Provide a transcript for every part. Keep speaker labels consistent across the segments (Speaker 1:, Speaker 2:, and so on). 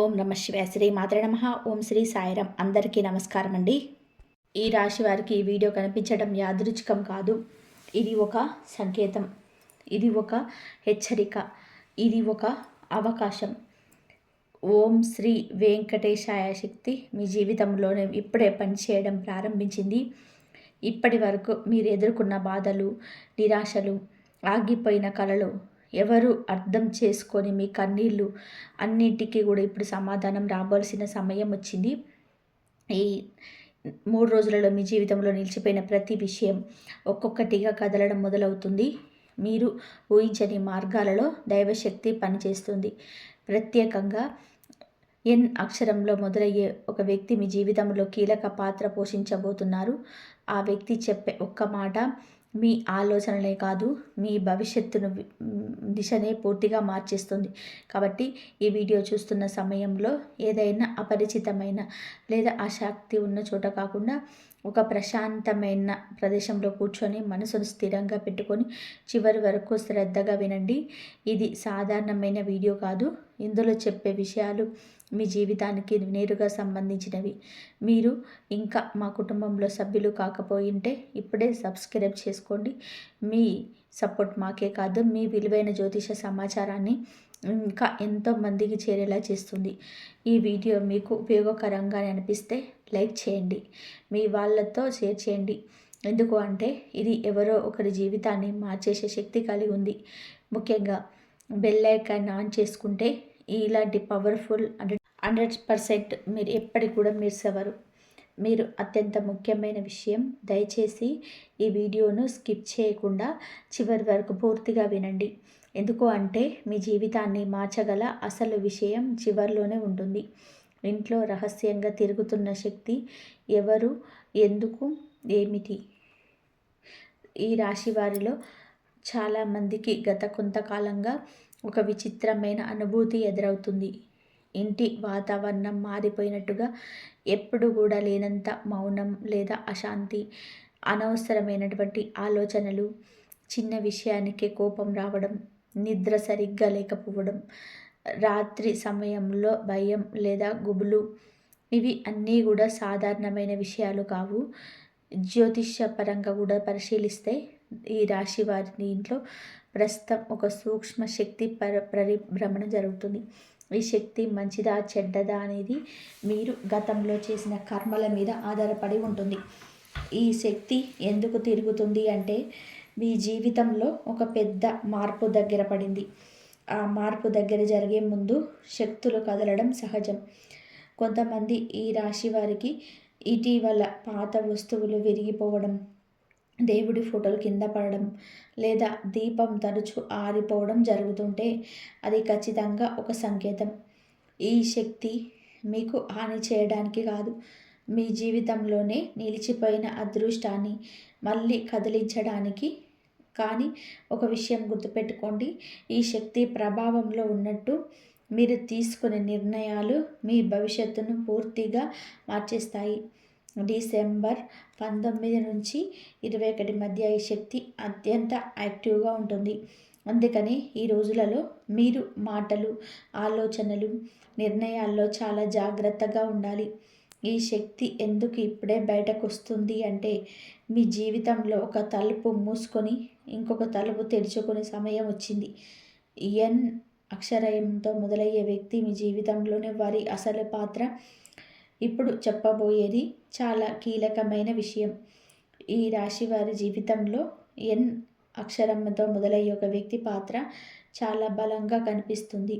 Speaker 1: ఓం నమ శివాయ. శ్రీ మాతృ నమ. ఓం శ్రీ సాయిరం అందరికీ నమస్కారం అండి ఈ రాశి వారికి ఈ వీడియో కనిపించడం యాదృచ్ఛికం కాదు. ఇది ఒక సంకేతం. ఇది ఒక హెచ్చరిక. ఇది ఒక అవకాశం. ఓం శ్రీ వెంకటేశాయ శక్తి మీ జీవితంలోనే ఇప్పుడే పనిచేయడం ప్రారంభించింది. ఇప్పటి వరకు మీరు ఎదుర్కొన్న బాధలు నిరాశలు ఆగిపోయిన కళలు ఎవరు అర్థం చేసుకొని మీ కన్నీళ్ళు అన్నింటికీ కూడా ఇప్పుడు సమాధానం రావాల్సిన సమయం వచ్చింది. ఈ మూడు రోజులలో మీ జీవితంలో నిలిచిపోయిన ప్రతి విషయం ఒక్కొక్కటిగా కదలడం మొదలవుతుంది. మీరు ఊహించని మార్గాలలో దైవశక్తి పనిచేస్తుంది. ప్రత్యేకంగా ఎన్ అక్షరంలో మొదలయ్యే ఒక వ్యక్తి మీ జీవితంలో కీలక పాత్ర పోషించబోతున్నారు. ఆ వ్యక్తి చెప్పే ఒక్క మాట మీ ఆలోచనలే కాదు మీ భవిష్యత్తును దిశనే పూర్తిగా మార్చేస్తుంది. కాబట్టి ఈ వీడియో చూస్తున్న సమయంలో ఏదైనా అపరిచితమైన లేదా ఆసక్తి ఉన్న చోట కాకుండా ఒక ప్రశాంతమైన ప్రదేశంలో కూర్చొని మనసును స్థిరంగా పెట్టుకొని చివరి వరకు శ్రద్ధగా వినండి. ఇది సాధారణమైన వీడియో కాదు. ఇందులో చెప్పే విషయాలు మీ జీవితానికి నేరుగా సంబంధించినవి. మీరు ఇంకా మా కుటుంబంలో సభ్యులు కాకపోయింటే ఇప్పుడే సబ్స్క్రైబ్ చేసుకోండి. మీ సపోర్ట్ మాకే కాదు మీ విలువైన జ్యోతిష సమాచారాన్ని ఇంకా ఎంతో మందికి చేరేలా చేస్తుంది. ఈ వీడియో మీకు ఉపయోగకరంగా అనిపిస్తే లైక్ చేయండి. మీ వాళ్ళతో షేర్ చేయండి. ఎందుకు అంటే ఇది ఎవరో ఒకరి జీవితాన్ని మార్చేసే శక్తి కలిగి ఉంది. ముఖ్యంగా బెల్ ఐకాన్ ఆన్ చేసుకుంటే ఇలాంటి పవర్ఫుల్ హండ్రెడ్ హండ్రెడ్ పర్సెంట్ మీరు ఎప్పటికి కూడా మిస్ అవ్వరు మీరు అత్యంత ముఖ్యమైన విషయం దయచేసి ఈ వీడియోను స్కిప్ చేయకుండా చివరి వరకు పూర్తిగా వినండి. ఎందుకు అంటే మీ జీవితాన్ని మార్చగల అసలు విషయం చివరిలోనే ఉంటుంది. ఇంట్లో రహస్యంగా తిరుగుతున్న శక్తి ఎవరు ఎందుకు ఏమిటి? ఈ రాశి వారిలో చాలామందికి గత కొంతకాలంగా ఒక విచిత్రమైన అనుభూతి ఎదురవుతుంది. ఇంటి వాతావరణం మారిపోయినట్టుగా ఎప్పుడు కూడా లేనంత మౌనం లేదా అశాంతి అనవసరమైనటువంటి ఆలోచనలు చిన్న విషయానికే కోపం రావడం నిద్ర సరిగ్గా లేకపోవడం రాత్రి సమయంలో భయం లేదా గుబులు ఇవి అన్నీ కూడా సాధారణమైన విషయాలు కావు. జ్యోతిష్యపరంగా కూడా పరిశీలిస్తే ఈ రాశి వారి ఇంట్లో ప్రస్తుతం ఒక సూక్ష్మ శక్తి పర పరిభ్రమణ జరుగుతుంది. ఈ శక్తి మంచిదా చెడ్డదా అనేది మీరు గతంలో చేసిన కర్మల మీద ఆధారపడి ఉంటుంది. ఈ శక్తి ఎందుకు తిరుగుతుంది అంటే మీ జీవితంలో ఒక పెద్ద మార్పు దగ్గర పడింది. ఆ మార్పు దగ్గర జరిగే ముందు శక్తులు కదలడం సహజం. కొంతమంది ఈ రాశి వారికి ఇటీవల పాత వస్తువులు విరిగిపోవడం దేవుడి ఫోటోలు కింద పడడం లేదా దీపం తరచు ఆరిపోవడం జరుగుతుంటే అది ఖచ్చితంగా ఒక సంకేతం. ఈ శక్తి మీకు హాని చేయడానికి కాదు. మీ జీవితంలోనే నిలిచిపోయిన అదృష్టాన్ని మళ్ళీ కదిలించడానికి. కానీ ఒక విషయం గుర్తుపెట్టుకోండి. ఈ శక్తి ప్రభావంలో ఉన్నట్టు మీరు తీసుకునే నిర్ణయాలు మీ భవిష్యత్తును పూర్తిగా మార్చేస్తాయి. డిసెంబర్ పంతొమ్మిది నుంచి ఇరవై ఒకటి మధ్య ఈ శక్తి అత్యంత యాక్టివ్గా ఉంటుంది. అందుకని ఈ రోజులలో మీరు మాటలు ఆలోచనలు నిర్ణయాల్లో చాలా జాగ్రత్తగా ఉండాలి. ఈ శక్తి ఎందుకు ఇప్పుడే బయటకు వస్తుంది అంటే మీ జీవితంలో ఒక తలుపు మూసుకొని ఇంకొక తలుపు తెరుచుకునే సమయం వచ్చింది. ఎన్ అక్షరయంతో మొదలయ్యే వ్యక్తి మీ జీవితంలోనే వారి అసలు పాత్ర ఇప్పుడు చెప్పబోయేది చాలా కీలకమైన విషయం. ఈ రాశి వారి జీవితంలో ఎన్ అక్షరంతో మొదలయ్యే ఒక వ్యక్తి పాత్ర చాలా బలంగా కనిపిస్తుంది.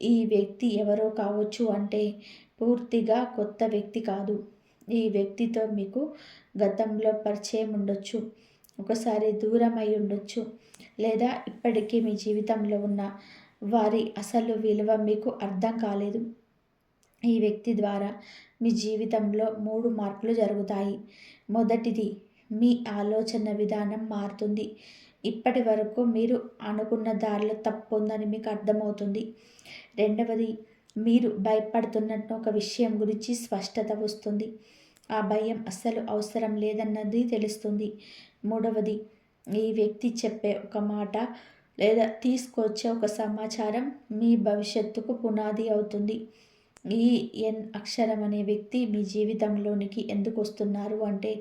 Speaker 1: ఈ వ్యక్తి ఎవరో కావచ్చు అంటే పూర్తిగా కొత్త వ్యక్తి కాదు. ఈ వ్యక్తితో మీకు గతంలో పరిచయం ఉండొచ్చు ఒకసారి దూరం అయి ఉండొచ్చు లేదా ఇప్పటికీ మీ జీవితంలో ఉన్న వారి అసలు విలువ మీకు అర్థం కాలేదు. ఈ వ్యక్తి ద్వారా మీ జీవితంలో మూడు మార్పులు జరుగుతాయి. మొదటిది మీ ఆలోచన విధానం మారుతుంది. ఇప్పటి వరకు మీరు అనుకున్న దారిలో తప్పు ఉందని మీకు అర్థమవుతుంది. రెండవది మీరు భయపడుతున్నట్టు ఒక విషయం గురించి స్పష్టత వస్తుంది. ఆ భయం అస్సలు అవసరం లేదన్నది తెలుస్తుంది. మూడవది ఈ వ్యక్తి చెప్పే ఒక మాట లేదా తీసుకొచ్చే ఒక సమాచారం మీ భవిష్యత్తుకు పునాది అవుతుంది. ఈ ఎన్ అక్షరం అనే వ్యక్తి మీ జీవితంలోనికి ఎందుకు వస్తున్నారు అంటే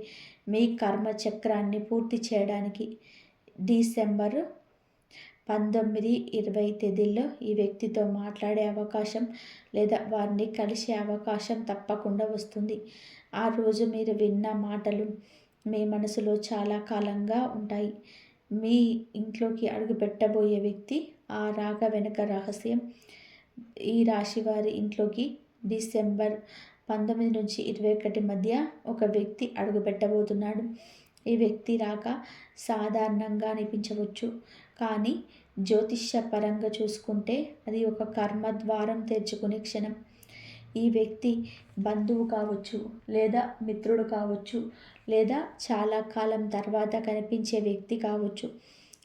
Speaker 1: మీ కర్మ చక్రాన్ని పూర్తి చేయడానికి. డిసెంబర్ పంతొమ్మిది ఇరవై తేదీల్లో ఈ వ్యక్తితో మాట్లాడే అవకాశం లేదా వారిని కలిసే అవకాశం తప్పకుండా వస్తుంది. ఆ రోజు మీరు విన్న మాటలు మీ మనసులో చాలా కాలంగా ఉంటాయి. మీ ఇంట్లోకి అడుగు పెట్టబోయే వ్యక్తి ఆ రాక వెనుక రహస్యం ఈ రాశి వారి ఇంట్లోకి డిసెంబర్ పంతొమ్మిది నుంచి ఇరవై ఒకటి మధ్య ఒక వ్యక్తి అడుగుపెట్టబోతున్నాడు. ఈ వ్యక్తి రాక సాధారణంగా అనిపించవచ్చు. కానీ జ్యోతిష్య పరంగా చూసుకుంటే అది ఒక కర్మ ద్వారం తెరుచుకునే క్షణం. ఈ వ్యక్తి బంధువు కావచ్చు లేదా మిత్రుడు కావచ్చు లేదా చాలా కాలం తర్వాత కనిపించే వ్యక్తి కావచ్చు.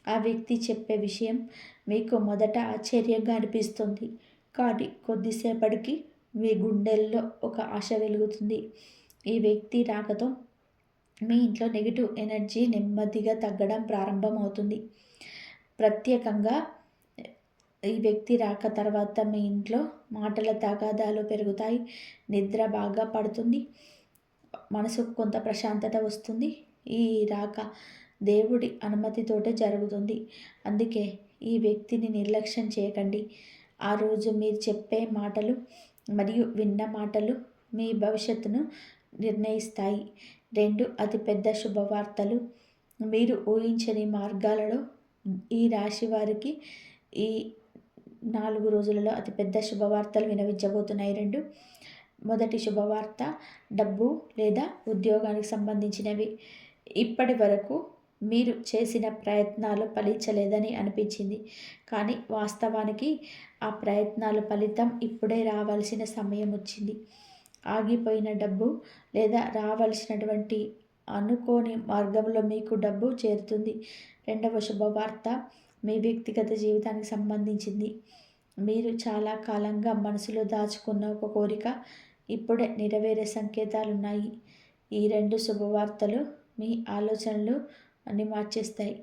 Speaker 1: ఆ వ్యక్తి చెప్పే విషయం మీకు మొదట ఆశ్చర్యంగా అనిపిస్తుంది. కానీ కొద్దిసేపటికి మీ గుండెల్లో ఒక ఆశ వెలుగుతుంది. ఈ వ్యక్తి రాకతో మీ ఇంట్లో నెగిటివ్ ఎనర్జీ నెమ్మదిగా తగ్గడం ప్రారంభమవుతుంది. ప్రత్యేకంగా ఈ వ్యక్తి రాక తర్వాత మీ ఇంట్లో మాటల తగాదాలు పెరుగుతాయి. నిద్ర బాగా పడుతుంది. మనసుకు కొంత ప్రశాంతత వస్తుంది. ఈ రాక దేవుడి అనుమతితోటే జరుగుతుంది. అందుకే ఈ వ్యక్తిని నిర్లక్ష్యం చేయకండి. ఆ రోజు మీరు చెప్పే మాటలు మరియు విన్న మాటలు మీ భవిష్యత్తును నిర్ణయిస్తాయి. రెండు అతిపెద్ద శుభవార్తలు. మీరు ఊహించని మార్గాలలో ఈ రాశి వారికి ఈ నాలుగు రోజులలో అతిపెద్ద శుభవార్తలు వినవించబోతున్నాయి. రెండు మొదటి శుభవార్త డబ్బు లేదా ఉద్యోగానికి సంబంధించినవి. ఇప్పటి వరకు మీరు చేసిన ప్రయత్నాలు ఫలించలేదని అనిపించింది. కానీ వాస్తవానికి ఆ ప్రయత్నాల ఫలితం ఇప్పుడే రావాల్సిన సమయం వచ్చింది. ఆగిపోయిన డబ్బు లేదా రావాల్సినటువంటి అనుకోని మార్గంలో మీకు డబ్బు చేరుతుంది. రెండవ శుభవార్త మీ వ్యక్తిగత జీవితానికి సంబంధించింది. మీరు చాలా కాలంగా మనసులో దాచుకున్న ఒక కోరిక ఇప్పుడే నెరవేరే సంకేతాలు ఉన్నాయి ఈ రెండు శుభవార్తలు మీ ఆలోచనలు అన్ని మార్చేస్తాయి.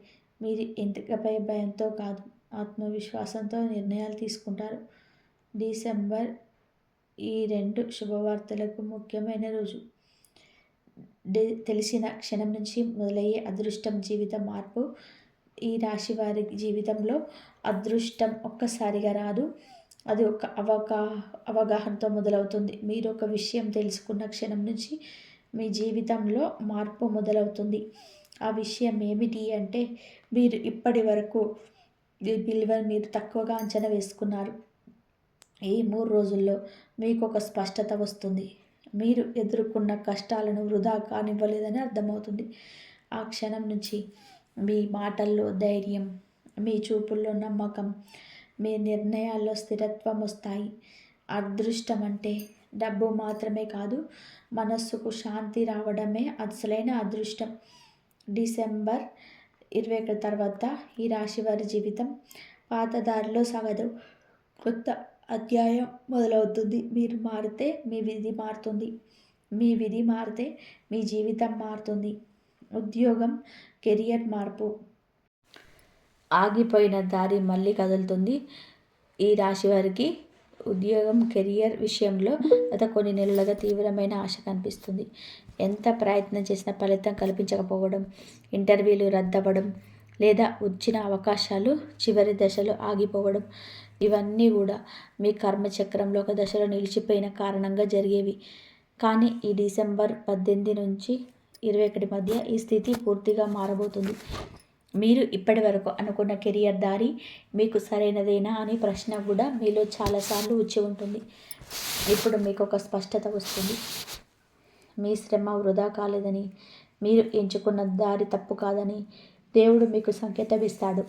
Speaker 1: మీరు ఎంపికపై భయంతో కాదు ఆత్మవిశ్వాసంతో నిర్ణయాలు తీసుకుంటారు. డిసెంబర్ ఈ రెండు శుభవార్తలకు ముఖ్యమైన రోజు. తెలిసిన క్షణం నుంచి మొదలయ్యే అదృష్టం జీవిత మార్పు. ఈ రాశి వారి జీవితంలో అదృష్టం ఒక్కసారిగా రాదు. అది ఒక అవగా అవగాహనతో మొదలవుతుంది. మీరు ఒక విషయం తెలుసుకున్న క్షణం నుంచి మీ జీవితంలో మార్పు మొదలవుతుంది. ఆ విషయం ఏమిటి అంటే మీరు ఇప్పటి వరకు విలువను మీరు తక్కువగా అంచనా వేసుకున్నారు. ఈ మూడు రోజుల్లో మీకు ఒక స్పష్టత వస్తుంది. మీరు ఎదుర్కొన్న కష్టాలను వృధా కానివ్వలేదని అర్థమవుతుంది. ఆ క్షణం నుంచి మీ మాటల్లో ధైర్యం మీ చూపుల్లో నమ్మకం మీ నిర్ణయాల్లో స్థిరత్వం వస్తాయి. అదృష్టం అంటే డబ్బు మాత్రమే కాదు మనస్సుకు శాంతి రావడమే అసలైన అదృష్టం. డిసెంబర్ ఇరవై ఒకటి తర్వాత ఈ రాశి వారి జీవితం పాతదారిలో సాగదు. కొత్త అధ్యాయం మొదలవుతుంది. మీరు మారితే మీ విధి మారుతుంది. మీ విధి మారితే మీ జీవితం మారుతుంది. ఉద్యోగం కెరియర్ మార్పు. ఆగిపోయిన దారి మళ్ళీ కదులుతుంది. ఈ రాశి వారికి ఉద్యోగం కెరియర్ విషయంలో గత కొన్ని నెలలుగా తీవ్రమైన ఆశ కనిపిస్తుంది. ఎంత ప్రయత్నం చేసినా ఫలితం కల్పించకపోవడం ఇంటర్వ్యూలు రద్దవడం లేదా వచ్చిన అవకాశాలు చివరి దశలో ఆగిపోవడం ఇవన్నీ కూడా మీ కర్మచక్రంలో ఒక దశలో నిలిచిపోయిన కారణంగా జరిగేవి. కానీ ఈ డిసెంబర్ పద్దెనిమిది నుంచి ఇరవై ఒకటి మధ్య ఈ స్థితి పూర్తిగా మారబోతుంది. మీరు ఇప్పటి వరకు అనుకున్న కెరియర్ దారి మీకు సరైనదేనా అనే ప్రశ్న కూడా మీలో చాలాసార్లు వచ్చి ఉంటుంది. ఇప్పుడు మీకు ఒక స్పష్టత వస్తుంది. మీ శ్రమ వృధా కాలేదని మీరు ఎంచుకున్న దారి తప్పు కాదని దేవుడు మీకు సంకేతం ఇస్తాడు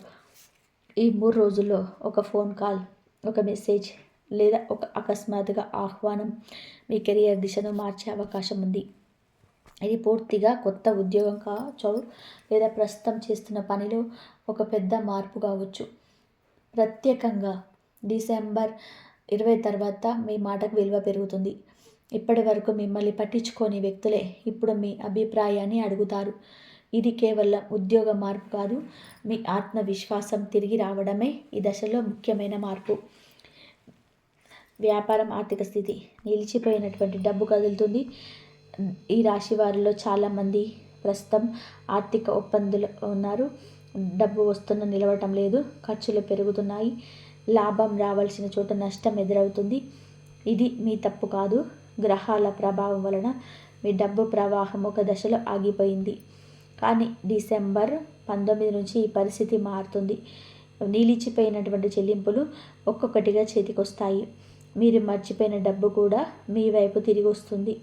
Speaker 1: ఈ మూడు రోజుల్లో ఒక ఫోన్ కాల్ ఒక మెసేజ్ లేదా ఒక అకస్మాత్తుగా ఆహ్వానం మీ కెరియర్ దిశను మార్చే అవకాశం ఉంది. ఇది పూర్తిగా కొత్త ఉద్యోగం కావచ్చు లేదా ప్రస్తుతం చేస్తున్న పనిలో ఒక పెద్ద మార్పు కావచ్చు. ప్రత్యేకంగా డిసెంబర్ ఇరవై తర్వాత మీ మాటకు విలువ పెరుగుతుంది. ఇప్పటి వరకు మిమ్మల్ని పట్టించుకోని వ్యక్తులే ఇప్పుడు మీ అభిప్రాయాన్ని అడుగుతారు. ఇది కేవలం ఉద్యోగ మార్పు కాదు మీ ఆత్మవిశ్వాసం తిరిగి రావడమే ఈ దశలో ముఖ్యమైన మార్పు. వ్యాపారం ఆర్థిక స్థితి నిలిచిపోయినటువంటి డబ్బు కదులుతుంది. ఈ రాశి వారిలో చాలామంది ప్రస్తుతం ఆర్థిక ఒప్పందులు ఉన్నారు. డబ్బు వస్తున్న నిలవటం లేదు ఖర్చులు పెరుగుతున్నాయి. లాభం రావాల్సిన చోట నష్టం ఎదురవుతుంది. ఇది మీ తప్పు కాదు. గ్రహాల ప్రభావం వలన మీ డబ్బు ప్రవాహం ఒక దశలో ఆగిపోయింది. కానీ డిసెంబర్ పంతొమ్మిది నుంచి ఈ పరిస్థితి మారుతుంది. నిలిచిపోయినటువంటి చెల్లింపులు ఒక్కొక్కటిగా చేతికొస్తాయి. మీరు మర్చిపోయిన డబ్బు కూడా మీ వైపు తిరిగి వస్తుంది.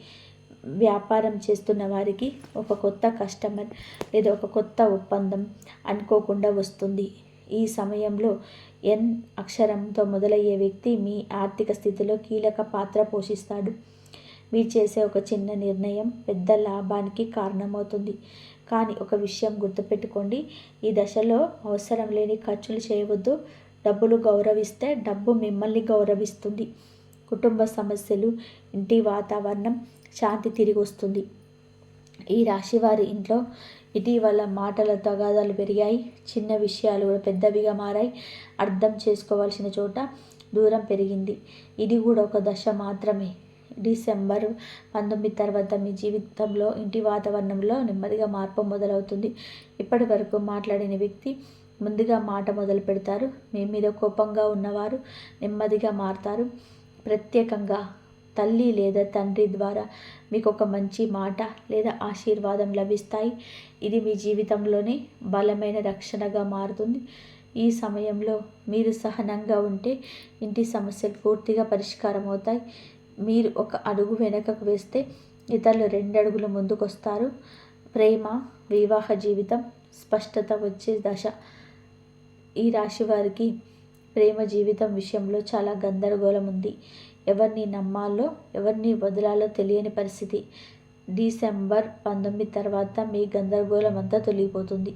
Speaker 1: వ్యాపారం చేస్తున్న వారికి ఒక కొత్త కస్టమర్ లేదా ఒక కొత్త ఒప్పందం అనుకోకుండా వస్తుంది. ఈ సమయంలో ఎన్ అక్షరంతో మొదలయ్యే వ్యక్తి మీ ఆర్థిక స్థితిలో కీలక పాత్ర పోషిస్తాడు. మీరు చేసే ఒక చిన్న నిర్ణయం పెద్ద లాభానికి కారణమవుతుంది. కానీ ఒక విషయం గుర్తుపెట్టుకోండి. ఈ దశలో అవసరం లేని ఖర్చులు చేయవద్దు. డబ్బులు గౌరవిస్తే డబ్బు మిమ్మల్ని గౌరవిస్తుంది. కుటుంబ సమస్యలు ఇంటి వాతావరణం శాంతి తిరిగి వస్తుంది. ఈ రాశి వారి ఇంట్లో ఇటీవల మాటల తగాదాలు పెరిగాయి. చిన్న విషయాలు కూడా పెద్దవిగా మారాయి. అర్థం చేసుకోవాల్సిన చోట దూరం పెరిగింది. ఇది కూడా ఒక దశ మాత్రమే. డిసెంబర్ పంతొమ్మిది తర్వాత మీ జీవితంలో ఇంటి వాతావరణంలో నెమ్మదిగా మార్పు మొదలవుతుంది. ఇప్పటి వరకు మాట్లాడిన వ్యక్తి ముందుగా మాట మొదలు పెడతారు. మీ మీద కోపంగా ఉన్నవారు నెమ్మదిగా మారుతారు. ప్రత్యేకంగా తల్లి లేదా తండ్రి ద్వారా మీకు ఒక మంచి మాట లేదా ఆశీర్వాదం లభిస్తాయి. ఇది మీ జీవితంలోనే బలమైన రక్షణగా మారుతుంది. ఈ సమయంలో మీరు సహనంగా ఉంటే ఇంటి సమస్యలు పూర్తిగా పరిష్కారం అవుతాయి మీరు ఒక అడుగు వెనకకు వేస్తే ఇతరులు రెండు అడుగులు ముందుకొస్తారు. ప్రేమ వివాహ జీవితం స్పష్టత వచ్చే దశ. ఈ రాశి వారికి ప్రేమ జీవితం విషయంలో చాలా గందరగోళం ఉంది. ఎవరిని నమ్మాలో ఎవరిని వదలాలో తెలియని పరిస్థితి. డిసెంబర్ పంతొమ్మిది తర్వాత మీ గందరగోళం అంతా తొలగిపోతుంది.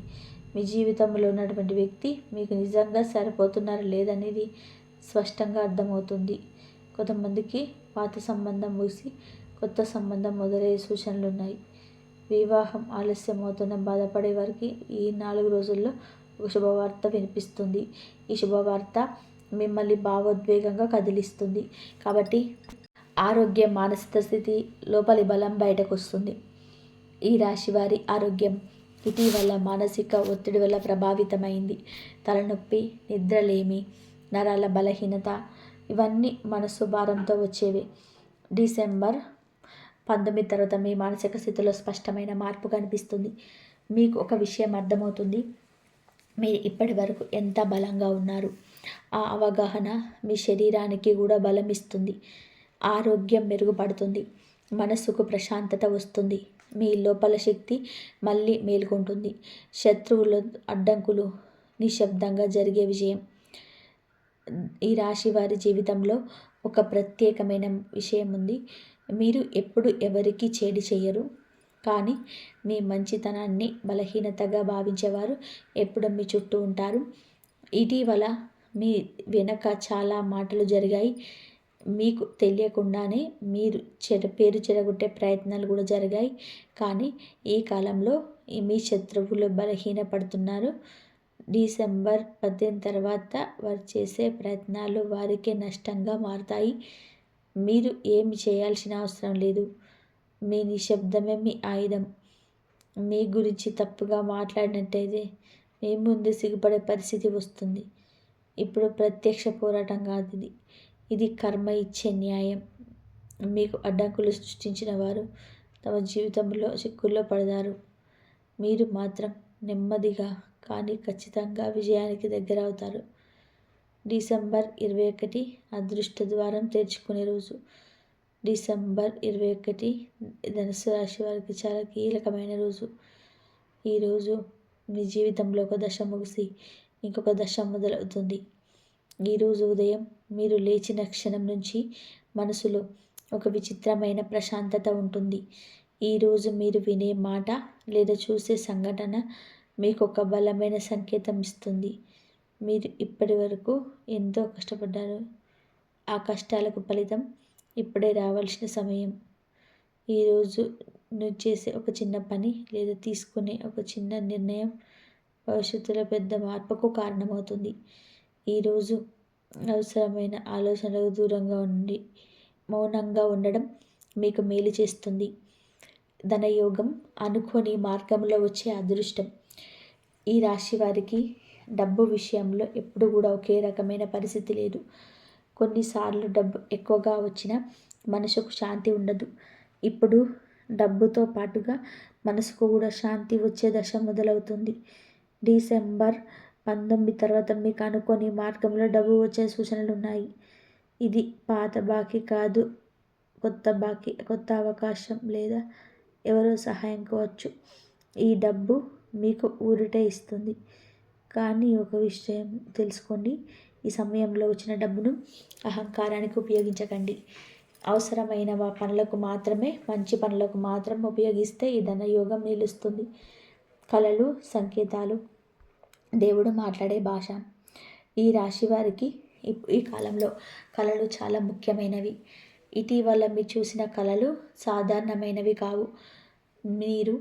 Speaker 1: మీ జీవితంలో ఉన్నటువంటి వ్యక్తి మీకు నిజంగా సరిపోతున్నారు లేదనేది స్పష్టంగా అర్థమవుతుంది. కొంతమందికి పాత సంబంధం ముగిసి కొత్త సంబంధం మొదలయ్యే సూచనలు ఉన్నాయి వివాహం ఆలస్యం అవుతున్న బాధపడే వారికి ఈ నాలుగు రోజుల్లో ఒక శుభవార్త వినిపిస్తుంది. ఈ శుభవార్త మిమ్మల్ని భావోద్వేగంగా కదిలిస్తుంది. కాబట్టి ఆరోగ్యం మానసిక స్థితి లోపలి బలం బయటకు వస్తుంది ఈ రాశి వారి ఆరోగ్యం ఇటీవల మానసిక ఒత్తిడి వల్ల ప్రభావితమైంది. తలనొప్పి నిద్రలేమి నరాల బలహీనత ఇవన్నీ మనసు భారంతో వచ్చేవి. డిసెంబర్ పంతొమ్మిది తర్వాత మీ మానసిక స్థితిలో స్పష్టమైన మార్పు కనిపిస్తుంది. మీకు ఒక విషయం అర్థమవుతుంది. మీరు ఇప్పటి వరకు ఎంత బలంగా ఉన్నారు? ఆ అవగాహన మీ శరీరానికి కూడా బలం ఇస్తుంది. ఆరోగ్యం మెరుగుపడుతుంది. మనస్సుకు ప్రశాంతత వస్తుంది. మీ లోపల శక్తి మళ్ళీ మేల్కొంటుంది. శత్రువుల అడ్డంకులు నిశ్శబ్దంగా జరిగే విజయం. ఈ రాశి వారి జీవితంలో ఒక ప్రత్యేకమైన విషయం ఉంది. మీరు ఎప్పుడు ఎవరికి చేడి చేయరు. కానీ మీ మంచితనాన్ని బలహీనతగా భావించేవారు ఎప్పుడు మీ చుట్టూ ఉంటారు. ఇటీవల మీ వెనక చాలా మాటలు జరిగాయి. మీకు తెలియకుండానే మీరు చెడ పేరు చెడగొట్టే ప్రయత్నాలు కూడా జరిగాయి. కానీ ఈ కాలంలో మీ శత్రువులు బలహీనపడుతున్నారు. డిసెంబర్ పద్దెనిమిది తర్వాత వారు చేసే ప్రయత్నాలు వారికే నష్టంగా మారుతాయి. మీరు ఏమి చేయాల్సిన అవసరం లేదు. మీ నిశ్శబ్దమే మీ ఆయుధం. మీ గురించి తప్పుగా మాట్లాడినట్టయితే మీ ముందు సిగ్గుపడే పరిస్థితి వస్తుంది. ఇప్పుడు ప్రత్యక్ష పోరాటం కాదు ఇది. ఇది కర్మ ఇచ్చే న్యాయం. మీకు అడ్డంకులు సృష్టించిన వారు తమ జీవితంలో చిక్కుల్లో పడతారు. మీరు మాత్రం నెమ్మదిగా కానీ ఖచ్చితంగా విజయానికి దగ్గర అవుతారు. డిసెంబర్ ఇరవై ఒకటి అదృష్ట ద్వారం తెరుచుకునే రోజు. డిసెంబర్ ఇరవై ఒకటి ధనుసు రాశి వారికి చాలా కీలకమైన రోజు. ఈరోజు మీ జీవితంలో ఒక దశ ముగిసి ఇంకొక దశ మొదలవుతుంది. ఈరోజు ఉదయం మీరు లేచిన క్షణం నుంచి మనసులో ఒక విచిత్రమైన ప్రశాంతత ఉంటుంది. ఈరోజు మీరు వినే మాట లేదా చూసే సంఘటన మీకు ఒక బలమైన సంకేతం ఇస్తుంది మీరు ఇప్పటి వరకు ఎంతో కష్టపడ్డారు. ఆ కష్టాలకు ఫలితం ఇప్పుడే రావాల్సిన సమయం. ఈరోజు నువ్వు చేసే ఒక చిన్న పని లేదా తీసుకునే ఒక చిన్న నిర్ణయం భవిష్యత్తులో పెద్ద మార్పుకు కారణమవుతుంది. ఈరోజు అవసరమైన ఆలోచనలకు దూరంగా ఉండి మౌనంగా ఉండడం మీకు మేలు చేస్తుంది. ధనయోగం అనుకోని మార్గంలో వచ్చే అదృష్టం. ఈ రాశి వారికి డబ్బు విషయంలో ఎప్పుడు కూడా ఒకే రకమైన పరిస్థితి లేదు. కొన్నిసార్లు డబ్బు ఎక్కువగా వచ్చినా మనసుకు శాంతి ఉండదు. ఇప్పుడు డబ్బుతో పాటుగా మనసుకు కూడా శాంతి వచ్చే దశ మొదలవుతుంది. డిసెంబర్ పంతొమ్మిది తర్వాత మీకు అనుకోని మార్గంలో డబ్బు వచ్చే సూచనలు ఉన్నాయి. ఇది పాత బాకీ కాదు కొత్త బాకీ కొత్త అవకాశం లేదా ఎవరో సహాయం కావచ్చు. ఈ డబ్బు మీకు ఊరిటే ఇస్తుంది. కానీ ఒక విషయం తెలుసుకోండి. ఈ సమయంలో వచ్చిన డబ్బును అహంకారానికి ఉపయోగించకండి. అవసరమైన పనులకు మాత్రమే మంచి పనులకు మాత్రం ఉపయోగిస్తే ఈ ధనయోగం నిలుస్తుంది. కళలు సంకేతాలు దేవుడు మాట్లాడే భాష. ఈ రాశి వారికి ఈ కాలంలో కళలు చాలా ముఖ్యమైనవి. ఇటీవల మీరు చూసిన కళలు సాధారణమైనవి కావు. మీరు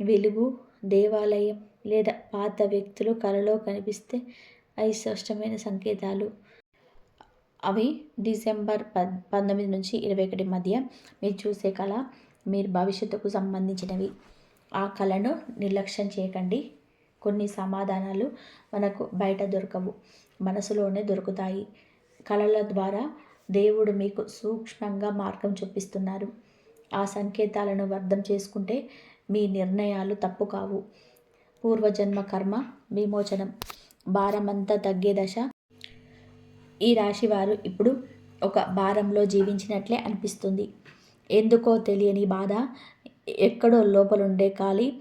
Speaker 1: వెలుగు దేవాలయం లేదా పాత వ్యక్తులు కలలో కనిపిస్తే అవి స్పష్టమైన సంకేతాలు. అవి డిసెంబర్ పద్ పంతొమ్మిది నుంచి ఇరవై ఒకటి మధ్య మీరు చూసే కళ మీరు భవిష్యత్తుకు సంబంధించినవి. ఆ కళను నిర్లక్ష్యం చేయకండి. కొన్ని సమాధానాలు మనకు బయట దొరకవు మనసులోనే దొరుకుతాయి. కళల ద్వారా దేవుడు మీకు సూక్ష్మంగా మార్గం చూపిస్తున్నారు. ఆ సంకేతాలను అర్థం చేసుకుంటే నిర్ణయాలు తప్పు కావు. పూర్వజన్మ కర్మ విమోచనం భారమంతా తగ్గే దశ. ఈ రాశి వారు ఇప్పుడు ఒక భారంలో జీవించినట్లే అనిపిస్తుంది. ఎందుకో తెలియని బాధ. ఎక్కడో లోపలుండే ఖాళీ.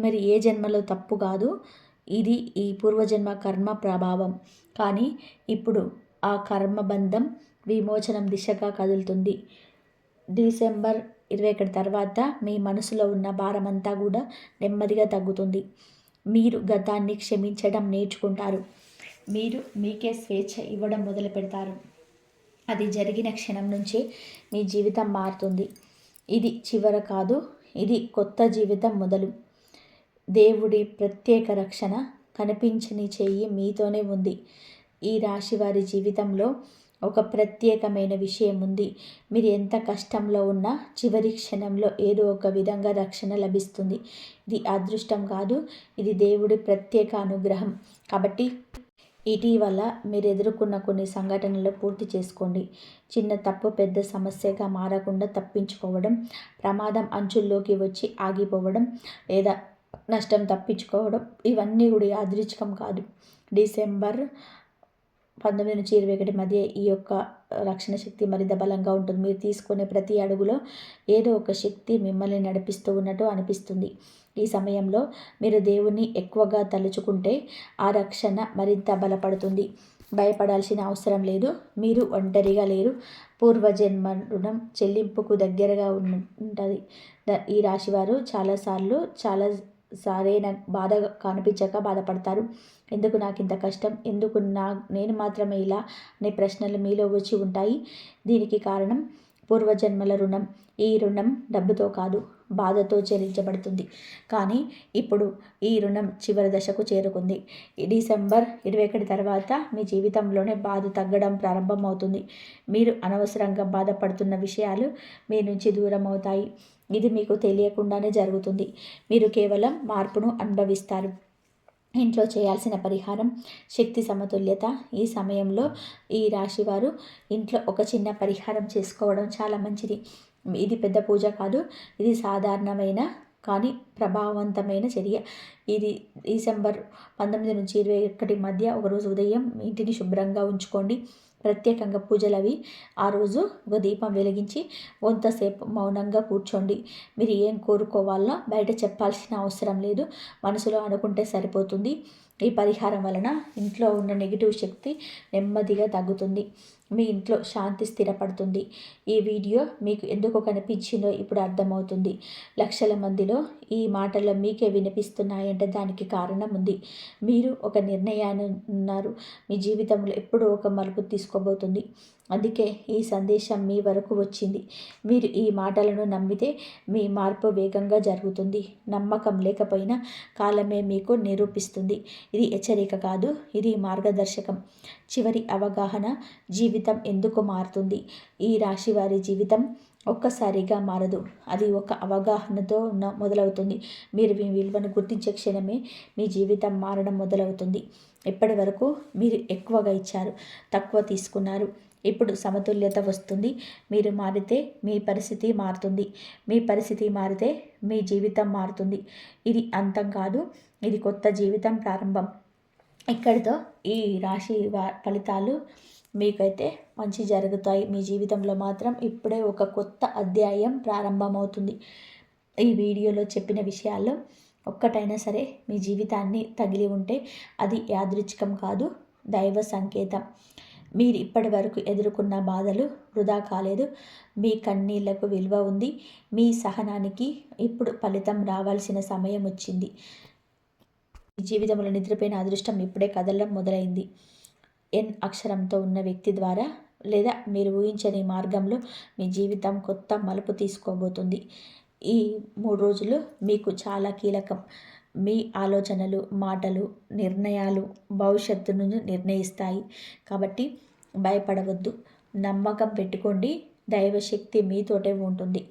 Speaker 1: మరి ఏ జన్మలో తప్పు కాదు. ఇది ఈ పూర్వజన్మ కర్మ ప్రభావం. కానీ ఇప్పుడు ఆ కర్మబంధం విమోచనం దిశగా కదులుతుంది. డిసెంబర్ ఇరవై ఒకటి తర్వాత మీ మనసులో ఉన్న భారమంతా కూడా నెమ్మదిగా తగ్గుతుంది. మీరు గతాన్ని క్షమించడం నేర్చుకుంటారు. మీరు మీకే స్వేచ్ఛ ఇవ్వడం మొదలు పెడతారు. అది జరిగిన క్షణం నుంచే మీ జీవితం మారుతుంది. ఇది చివర కాదు ఇది కొత్త జీవితం మొదలు. దేవుడి ప్రత్యేక రక్షణ కనిపించని చెయ్యి మీతోనే ఉంది. ఈ రాశి వారి జీవితంలో ఒక ప్రత్యేకమైన విషయం ఉంది. మీరు ఎంత కష్టంలో ఉన్నా చివరి క్షణంలో ఏదో ఒక విధంగా రక్షణ లభిస్తుంది. ఇది అదృష్టం కాదు ఇది దేవుడి ప్రత్యేక అనుగ్రహం. కాబట్టి ఇటీవల మీరు ఎదుర్కొన్న కొన్ని సంఘటనలు పూర్తి చేసుకోండి. చిన్న తప్పు పెద్ద సమస్యగా మారకుండా తప్పించుకోవడం ప్రమాదం అంచుల్లోకి వచ్చి ఆగిపోవడం లేదా నష్టం తప్పించుకోవడం ఇవన్నీ కూడా యాదృచ్ఛికం కాదు. డిసెంబర్ పంతొమ్మిది నుంచి ఇరవై ఒకటి మధ్య ఈ యొక్క రక్షణ శక్తి మరింత బలంగా ఉంటుంది. మీరు తీసుకునే ప్రతి అడుగులో ఏదో ఒక శక్తి మిమ్మల్ని నడిపిస్తూ ఉన్నట్టు అనిపిస్తుంది. ఈ సమయంలో మీరు దేవుణ్ణి ఎక్కువగా తలుచుకుంటే ఆ రక్షణ మరింత బలపడుతుంది. భయపడాల్సిన అవసరం లేదు. మీరు ఒంటరిగా లేరు. పూర్వజన్మ రుణం చెల్లింపుకు దగ్గరగా ఉంటుంది. ఈ రాశివారు చాలాసార్లు చాలా సారే బాధ కనిపించక బాధపడతారు. ఎందుకు నాకు ఇంత కష్టం? ఎందుకు నా నేను మాత్రమే ఇలా అనే ప్రశ్నలు మీలో వచ్చి ఉంటాయి. దీనికి కారణం పూర్వజన్మల రుణం. ఈ రుణం డబ్బుతో కాదు బాధతో చెల్లించబడుతుంది. కానీ ఇప్పుడు ఈ రుణం చివరి దశకు చేరుకుంది. డిసెంబర్ ఇరవై ఒకటి తర్వాత మీ జీవితంలోనే బాధ తగ్గడం ప్రారంభమవుతుంది. మీరు అనవసరంగా బాధపడుతున్న విషయాలు మీ నుంచి దూరం అవుతాయి ఇది మీకు తెలియకుండానే జరుగుతుంది. మీరు కేవలం మార్పును అనుభవిస్తారు. ఇంట్లో చేయాల్సిన పరిహారం శక్తి సమతుల్యత. ఈ సమయంలో ఈ రాశివారు ఇంట్లో ఒక చిన్న పరిహారం చేసుకోవడం చాలా మంచిది. ఇది పెద్ద పూజ కాదు ఇది సాధారణమైన కానీ ప్రభావవంతమైన చర్య. ఇది డిసెంబర్ పంతొమ్మిది నుంచి ఇరవై ఒకటి మధ్య ఒకరోజు ఉదయం ఇంటిని శుభ్రంగా ఉంచుకోండి. ప్రత్యేకంగా పూజలు అవి. ఆ రోజు ఒక దీపం వెలిగించి కొంతసేపు మౌనంగా కూర్చోండి. మీరు ఏం కోరుకోవాలో బయట చెప్పాల్సిన అవసరం లేదు. మనసులో అనుకుంటే సరిపోతుంది. ఈ పరిహారం వలన ఇంట్లో ఉన్న నెగిటివ్ శక్తి నెమ్మదిగా తగ్గుతుంది. మీ ఇంట్లో శాంతి స్థిరపడుతుంది. ఈ వీడియో మీకు ఎందుకు కనిపించిందో ఇప్పుడు అర్థమవుతుంది. లక్షల మందిలో ఈ మాటలు మీకే వినిపిస్తున్నాయంటే దానికి కారణం ఉంది. మీరు ఒక నిర్ణయాన్ని ఉన్నారు. మీ జీవితంలో ఎప్పుడూ ఒక మలుపు తీసుకోబోతుంది. అందుకే ఈ సందేశం మీ వరకు వచ్చింది. మీరు ఈ మాటలను నమ్మితే మీ మార్పు వేగంగా జరుగుతుంది. నమ్మకం లేకపోయినా కాలమే మీకు నిరూపిస్తుంది. ఇది హెచ్చరిక కాదు ఇది మార్గదర్శకం. చివరి అవగాహన జీవితం ఎందుకు మారుతుంది? ఈ రాశి వారి జీవితం ఒక్కసారిగా మారదు. అది ఒక అవగాహనతో ఉన్న మొదలవుతుంది. మీరు మీ విలువను గుర్తించే క్షణమే మీ జీవితం మారడం మొదలవుతుంది. ఇప్పటి వరకు మీరు ఎక్కువగా ఇచ్చారు తక్కువ తీసుకున్నారు. ఇప్పుడు సమతుల్యత వస్తుంది. మీరు మారితే మీ పరిస్థితి మారుతుంది. మీ పరిస్థితి మారితే మీ జీవితం మారుతుంది. ఇది అంతం కాదు. ఇది కొత్త జీవితం ప్రారంభం. ఇక్కడితో ఈ రాశి ఫలితాలు మీకైతే మంచి జరుగుతాయి. మీ జీవితంలో మాత్రం ఇప్పుడే ఒక కొత్త అధ్యాయం ప్రారంభమవుతుంది. ఈ వీడియోలో చెప్పిన విషయాల్లో ఒక్కటైనా సరే మీ జీవితాన్ని తగిలి ఉంటే అది యాదృచ్ఛికం కాదు. దైవ సంకేతం. మీరు ఇప్పటి వరకు ఎదుర్కొన్న బాధలు వృధా కాలేదు. మీ కన్నీళ్ళకు విలువ ఉంది. మీ సహనానికి ఇప్పుడు ఫలితం రావాల్సిన సమయం వచ్చింది. జీవితంలో నిద్రపోయిన అదృష్టం ఇప్పుడే కదలడం మొదలైంది. ఎన్ అక్షరంతో ఉన్న వ్యక్తి ద్వారా లేదా మీరు ఊహించని మార్గంలో మీ జీవితం కొత్త మలుపు తీసుకోబోతుంది. ఈ మూడు రోజులు మీకు చాలా కీలకం. మీ ఆలోచనలు మాటలు నిర్ణయాలు భవిష్యత్తును నిర్ణయిస్తాయి. కాబట్టి భయపడవద్దు. నమ్మకం పెట్టుకోండి. దైవశక్తి మీతోటే ఉంటుంది.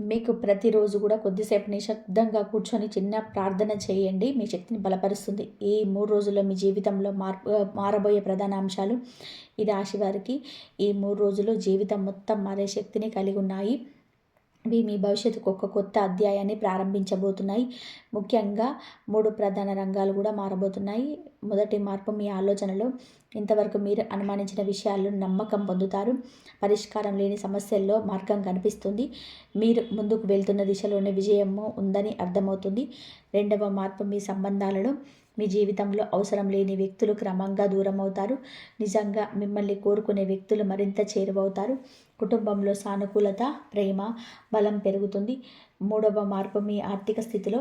Speaker 1: మీకు ప్రతిరోజు కూడా కొద్దిసేపు నిశ్శబ్దంగా కూర్చొని చిన్న ప్రార్థన చేయండి. మీ శక్తిని బలపరుస్తుంది. ఈ మూడు రోజుల్లో మీ జీవితంలో మార్పు మారబోయే ప్రధాన అంశాలు ఈ రాశి వారికి ఈ మూడు రోజులు జీవితం మొత్తం మారే శక్తిని కలిగి ఉన్నాయి. ఇవి మీ భవిష్యత్తుకు ఒక కొత్త అధ్యాయాన్ని ప్రారంభించబోతున్నాయి. ముఖ్యంగా మూడు ప్రధాన రంగాలు కూడా మారబోతున్నాయి. మొదటి మార్పు మీ ఆలోచనలో. ఇంతవరకు మీరు అనుమానించిన విషయాల్లో నమ్మకం పొందుతారు. పరిష్కారం లేని సమస్యల్లో మార్గం కనిపిస్తుంది. మీరు ముందుకు వెళ్తున్న దిశలోనే విజయము ఉందని అర్థమవుతుంది. రెండవ మార్పు మీ సంబంధాలలో. మీ జీవితంలో అవసరం లేని వ్యక్తులు క్రమంగా దూరం అవుతారు నిజంగా మిమ్మల్ని కోరుకునే వ్యక్తులు మరింత చేరువవుతారు. కుటుంబంలో సానుకూలత ప్రేమ బలం పెరుగుతుంది. మూడవ మార్పు మీ ఆర్థిక స్థితిలో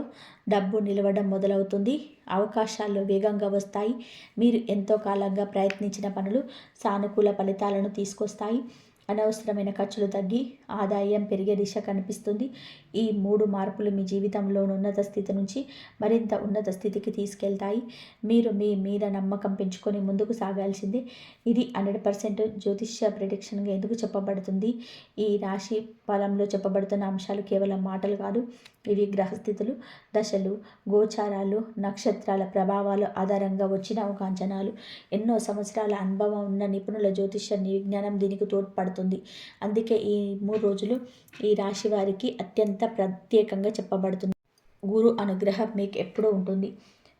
Speaker 1: డబ్బు నిలవడం మొదలవుతుంది. అవకాశాలు వేగంగా వస్తాయి. మీరు ఎంతో కాలంగా ప్రయత్నించిన పనులు సానుకూల ఫలితాలను తీసుకొస్తాయి. అనవసరమైన ఖర్చులు తగ్గి ఆదాయం పెరిగే దిశ కనిపిస్తుంది. ఈ మూడు మార్పులు మీ జీవితంలోని ఉన్నత స్థితి నుంచి మరింత ఉన్నత స్థితికి తీసుకెళ్తాయి. మీరు మీ మీద నమ్మకం పెంచుకొని ముందుకు సాగాల్సిందే. ఇది హండ్రెడ్ పర్సెంట్ జ్యోతిష్య ప్రిడిక్షన్గా ఎందుకు చెప్పబడుతుంది? ఈ రాశి ఫలంలో చెప్పబడుతున్న అంశాలు కేవలం మాటలు కాదు. ఇవి గ్రహస్థితులు దశలు గోచారాలు నక్షత్రాల ప్రభావాలు ఆధారంగా వచ్చిన ఒక అంచనాలు ఎన్నో సంవత్సరాల అనుభవం ఉన్న నిపుణుల జ్యోతిష విజ్ఞానం దీనికి తోడ్పడుతుంది. అందుకే ఈ మూడు రోజులు ఈ రాశి వారికి అత్యంత ప్రత్యేకంగా చెప్పబడుతుంది. గురు అనుగ్రహం మీకు ఎప్పుడూ ఉంటుంది.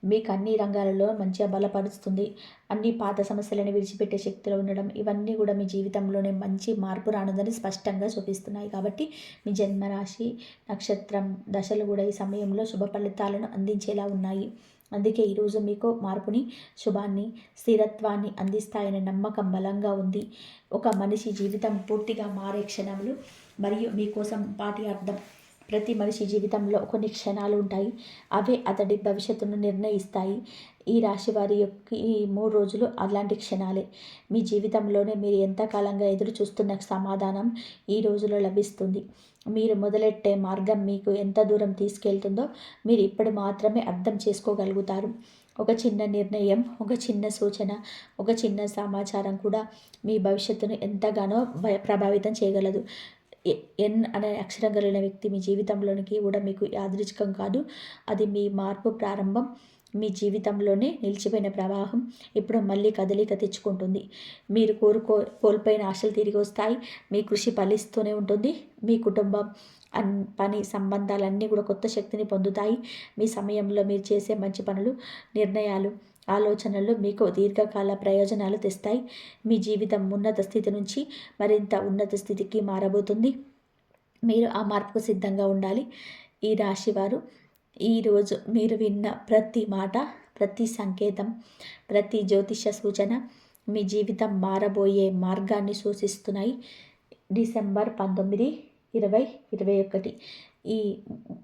Speaker 1: మీకు అన్ని రంగాలలో మంచిగా బలపరుస్తుంది. అన్ని పాత సమస్యలను విడిచిపెట్టే శక్తిలో ఉండడం ఇవన్నీ కూడా మీ జీవితంలోనే మంచి మార్పు రానుందని స్పష్టంగా చూపిస్తున్నాయి. కాబట్టి మీ జన్మరాశి నక్షత్రం దశలు కూడా ఈ సమయంలో శుభ ఫలితాలను అందించేలా ఉన్నాయి. అందుకే ఈరోజు మీకు మార్పుని శుభాన్ని స్థిరత్వాన్ని అందిస్తాయనే నమ్మకం బలంగా ఉంది. ఒక మనిషి జీవితం పూర్తిగా మారే క్షణములు మరియు మీకోసం పాటి అర్థం ప్రతి మనిషి జీవితంలో కొన్ని క్షణాలు ఉంటాయి. అవే అతడి భవిష్యత్తును నిర్ణయిస్తాయి. ఈ రాశి వారి యొక్క ఈ మూడు రోజులు అలాంటి క్షణాలే. మీ జీవితంలోనే మీరు ఎంతకాలంగా ఎదురు చూస్తున్న సమాధానం ఈ రోజులో లభిస్తుంది. మీరు మొదలెట్టే మార్గం మీకు ఎంత దూరం తీసుకెళ్తుందో మీరు ఇప్పుడు మాత్రమే అర్థం చేసుకోగలుగుతారు. ఒక చిన్న నిర్ణయం ఒక చిన్న సూచన ఒక చిన్న సమాచారం కూడా మీ భవిష్యత్తును ఎంతగానో ప్రభావితం చేయగలదు. ఎన్ అనే అక్షరం కలిగిన వ్యక్తి మీ జీవితంలోనికి కూడా మీకు యాదృచ్ఛికం కాదు. అది మీ మార్పు ప్రారంభం. మీ జీవితంలోనే నిలిచిపోయిన ప్రవాహం ఇప్పుడు మళ్ళీ కదలిక తెచ్చుకుంటుంది. మీరు కోరుకో కోల్పోయిన ఆశలు తిరిగి వస్తాయి. మీ కృషి ఫలిస్తూనే ఉంటుంది. మీ కుటుంబం అన్ పని సంబంధాలన్నీ కూడా కొత్త శక్తిని పొందుతాయి. మీ సమయంలో మీరు చేసే మంచి పనులు నిర్ణయాలు ఆలోచనలు మీకు దీర్ఘకాల ప్రయోజనాలు తెస్తాయి. మీ జీవితం ఉన్నత స్థితి నుంచి మరింత ఉన్నత స్థితికి మారబోతుంది. మీరు ఆ మార్పుకు సిద్ధంగా ఉండాలి. ఈ రాశివారు ఈరోజు మీరు విన్న ప్రతి మాట ప్రతి సంకేతం ప్రతి జ్యోతిష సూచన మీ జీవితం మారబోయే మార్గాన్ని సూచిస్తున్నాయి. డిసెంబర్ పంతొమ్మిది ఇరవై ఇరవై ఒకటి. ఈ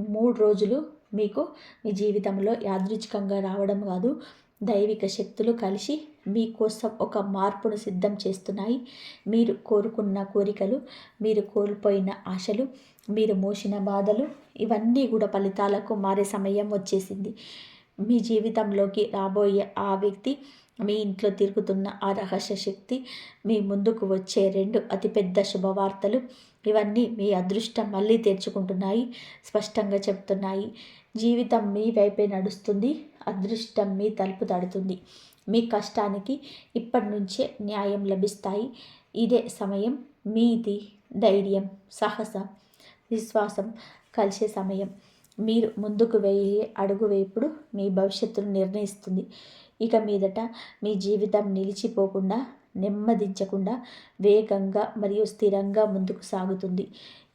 Speaker 1: మూడు రోజులు మీకు మీ జీవితంలో యాదృచ్ఛికంగా రావడం కాదు. దైవిక శక్తులు కలిసి మీకోసం ఒక మార్పును సిద్ధం చేస్తున్నాయి. మీరు కోరుకున్న కోరికలు మీరు కోల్పోయిన ఆశలు మీరు మోసిన బాధలు ఇవన్నీ కూడా ఫలితాలకు మారే సమయం వచ్చేసింది. మీ జీవితంలోకి రాబోయే ఆ వ్యక్తి మీ ఇంట్లో తిరుగుతున్న ఆ రహస్య శక్తి మీ ముందుకు వచ్చే రెండు అతిపెద్ద శుభవార్తలు ఇవన్నీ మీ అదృష్టం మళ్ళీ తెరుచుకుంటున్నాయి స్పష్టంగా చెప్తున్నాయి జీవితం మీ వైపే నడుస్తుంది. అదృష్టం మీ తలుపు తడుతుంది. మీ కష్టానికి ఇప్పటి నుంచే న్యాయం లభిస్తాయి. ఇదే సమయం మీది ధైర్యం సాహసం విశ్వాసం కలిసే సమయం. మీరు ముందుకు వేయే అడుగు వేపుడు మీ భవిష్యత్తును నిర్ణయిస్తుంది. ఇక మీదట మీ జీవితం నిలిచిపోకుండా నెమ్మదించకుండా వేగంగా మరియు స్థిరంగా ముందుకు సాగుతుంది.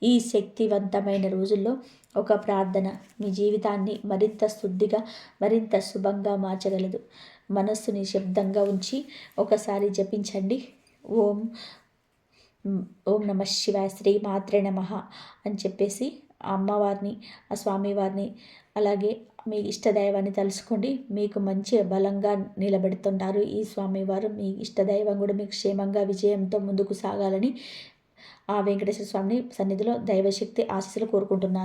Speaker 1: ఈ శక్తివంతమైన రోజుల్లో ఒక ప్రార్థన మీ జీవితాన్ని మరింత శుద్ధిగా మరింత శుభంగా మార్చగలదు. మనస్సుని శబ్దంగా ఉంచి ఒకసారి జపించండి. ఓం ఓం నమ శివాయ శ్రీ మాత్రే నమ అని చెప్పేసి ఆ అమ్మవారిని ఆ స్వామివారిని అలాగే మీ ఇష్టదైవాన్ని తలుసుకోండి మీకు మంచి బలంగా నిలబెడుతున్నారు ఈ స్వామివారు. మీ ఇష్టదైవం కూడా మీకు క్షేమంగా విజయంతో ముందుకు సాగాలని ఆ వెంకటేశ్వర స్వామిని సన్నిధిలో దైవశక్తి ఆశీస్సులు కోరుకుంటున్నాను.